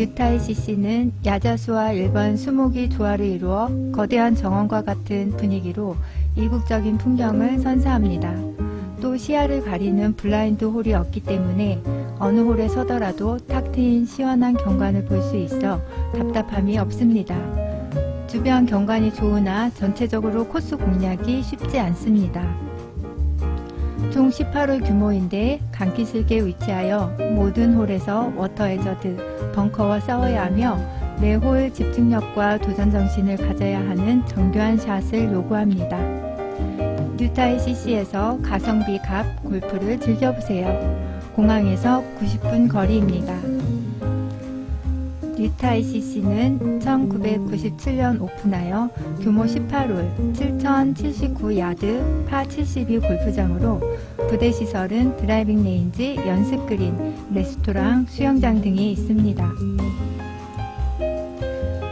뉴타이 CC는 야자수와 일본 수목이 조화를 이루어 거대한 정원과 같은 분위기로 이국적인 풍경을 선사합니다. 또 시야를 가리는 블라인드 홀이 없기 때문에 어느 홀에 서더라도 탁 트인 시원한 경관을 볼 수 있어 답답함이 없습니다. 주변 경관이 좋으나 전체적으로 코스 공략이 쉽지 않습니다. 총 18홀 규모인데 강기슭에 위치하여 모든 홀에서 워터 해저드, 벙커와 싸워야 하며 매 홀 집중력과 도전 정신을 가져야 하는 정교한 샷을 요구합니다. 뉴타이 CC에서 가성비 갑 골프를 즐겨보세요. 공항에서 90분 거리입니다. 뉴타이 CC는 1997년 오픈하여 규모 18홀 7079야드 파72 골프장으로 부대 시설은 드라이빙 레인지, 연습 그린, 레스토랑, 수영장 등이 있습니다.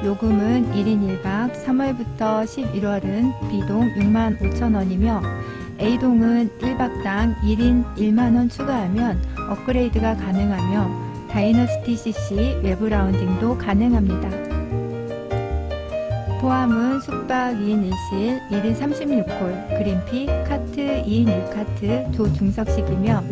요금은 1인 1박 3월부터 11월은 B동 6만 5천 원이며 A동은 1박당 1인 1만 원 추가하면 업그레이드가 가능하며 다이너스티 CC 외부 라운딩도 가능합니다. 포함은 숙박 2인 1실 1인 36홀, 그린피, 카트 2인 1카트, 조중석식이며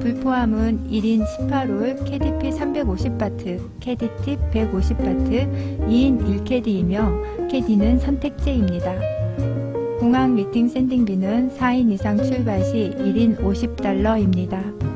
불포함은 1인 18홀, 캐디피 350바트, 캐디팁 150바트, 2인 1캐디이며 캐디는 선택제입니다. 공항 미팅 샌딩비는 4인 이상 출발 시 1인 50달러입니다.